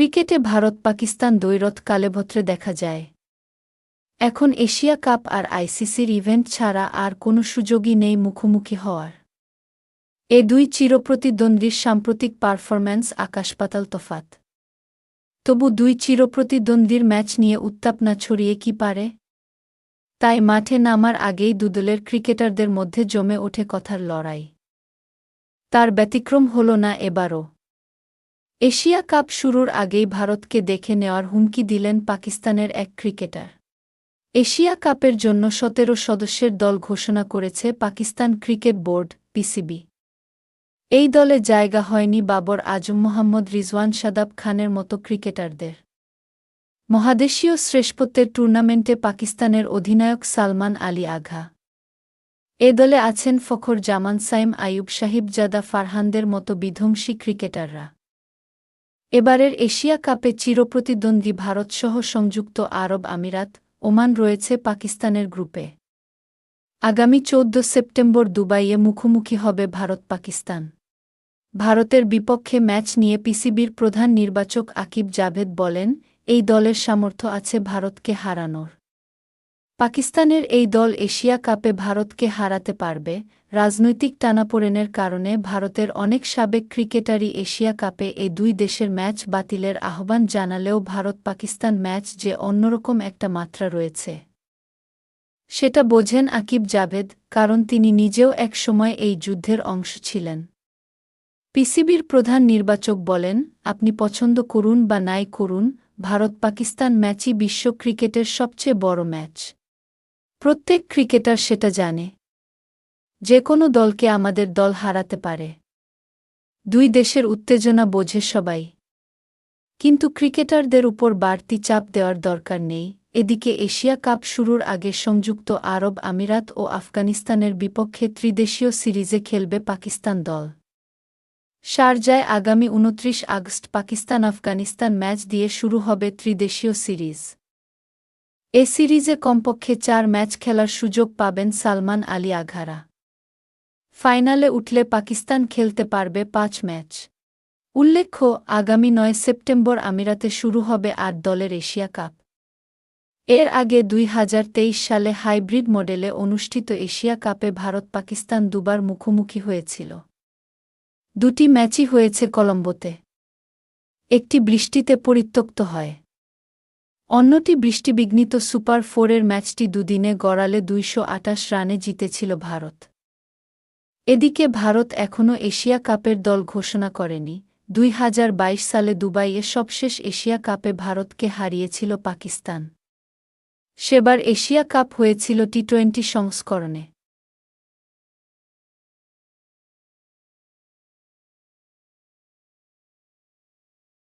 ক্রিকেটে ভারত পাকিস্তান দ্বৈরথ কালেভত্রে দেখা যায়। এখন এশিয়া কাপ আর আইসিসির ইভেন্ট ছাড়া আর কোনো সুযোগই নেই মুখোমুখি হওয়ার। এ দুই চিরপ্রতিদ্বন্দ্বীর সাম্প্রতিক পারফরম্যান্স আকাশপাতাল তফাত। তবু দুই চিরপ্রতিদ্বন্দ্বীর ম্যাচ নিয়ে উত্তাপ না ছড়িয়ে কি পারে? তাই মাঠে নামার আগেই দুদলের ক্রিকেটারদের মধ্যে জমে ওঠে কথার লড়াই। তার ব্যতিক্রম হল না এবারও। এশিয়া কাপ শুরুর আগেই ভারতকে দেখে নেওয়ার হুমকি দিলেন পাকিস্তানের এক ক্রিকেটার। এশিয়া কাপের জন্য সতেরো সদস্যের দল ঘোষণা করেছে পাকিস্তান ক্রিকেট বোর্ড, পিসিবি। এই দলে জায়গা হয়নি বাবর আজম মোহাম্মদ, রিজওয়ান সাদাব খানের মতো ক্রিকেটারদের। মহাদেশীয় শ্রেষ্ঠত্বের টুর্নামেন্টে পাকিস্তানের অধিনায়ক সালমান আলী আঘা। এ দলে আছেন ফখর জামান সাইম আয়ুব সাহিবজাদা ফারহানদের মতো বিধ্বংসী ক্রিকেটাররা। এবারের এশিয়া কাপে চিরপ্রতিদ্বন্দ্বী ভারতসহ সংযুক্ত আরব আমিরাত, ওমান রয়েছে পাকিস্তানের গ্রুপে। আগামী চৌদ্দ সেপ্টেম্বর দুবাইয়ে মুখোমুখি হবে ভারত পাকিস্তান ভারতের বিপক্ষে ম্যাচ নিয়ে পিসিবির প্রধান নির্বাচক আকিব জাভেদ বলেন, এই দলের সামর্থ্য আছে ভারতকে হারানোর। পাকিস্তানের এই দল এশিয়া কাপে ভারতকে হারাতে পারবে, রাজনৈতিক টানাপোড়েনের কারণে ভারতের অনেক সাবেক ক্রিকেটারই এশিয়া কাপে এই দুই দেশের ম্যাচ বাতিলের আহ্বান জানালেও ভারত পাকিস্তান ম্যাচ যে অন্যরকম একটা মাত্রা রয়েছে। সেটা বোঝেন আকিব জাভেদ, কারণ তিনি নিজেও এক সময় এই যুদ্ধের অংশ ছিলেন। পিসিবির প্রধান নির্বাচক বলেন, আপনি পছন্দ করুন বা নাই করুন ভারত পাকিস্তান ম্যাচই বিশ্ব ক্রিকেটের সবচেয়ে বড় ম্যাচ। প্রত্যেক ক্রিকেটার সেটা জানে। যে কোনো দলকে আমাদের দল হারাতে পারে। দুই দেশের উত্তেজনা বোঝে সবাই। কিন্তু ক্রিকেটারদের উপর বাড়তি চাপ দেওয়ার দরকার নেই। এদিকে এশিয়া কাপ শুরুর আগে সংযুক্ত আরব আমিরাত ও আফগানিস্তানের বিপক্ষে ত্রিদেশীয় সিরিজে খেলবে পাকিস্তান দল। শারজায় আগামী উনত্রিশ আগস্ট পাকিস্তান আফগানিস্তান ম্যাচ দিয়ে শুরু হবে ত্রিদেশীয় সিরিজ। এ সিরিজে কমপক্ষে চার ম্যাচ খেলার সুযোগ পাবেন সালমান আলী আঘারা। ফাইনালে উঠলে পাকিস্তান খেলতে পারবে পাঁচ ম্যাচ। উল্লেখ্য, আগামী নয় সেপ্টেম্বর আমিরাতে শুরু হবে আট দলের এশিয়া কাপ। এর আগে দুই হাজার তেইশ সালে হাইব্রিড মডেলে অনুষ্ঠিত এশিয়া কাপে ভারত পাকিস্তান দুবার মুখোমুখি হয়েছিল। দুটি ম্যাচই হয়েছে কলম্বোতে। একটি বৃষ্টিতে পরিত্যক্ত হয়। অন্যটি বৃষ্টিবিঘ্নিত সুপার ফোরের ম্যাচটি দুদিনে গড়ালে দুইশ আটাশ রানে জিতেছিল ভারত। এদিকে ভারত এখনও এশিয়া কাপের দল ঘোষণা করেনি। দুই হাজার বাইশ সালে দুবাইয়ে সবশেষ এশিয়া কাপে ভারতকে হারিয়েছিল পাকিস্তান। সেবার এশিয়া কাপ হয়েছিল টি টোয়েন্টি সংস্করণে।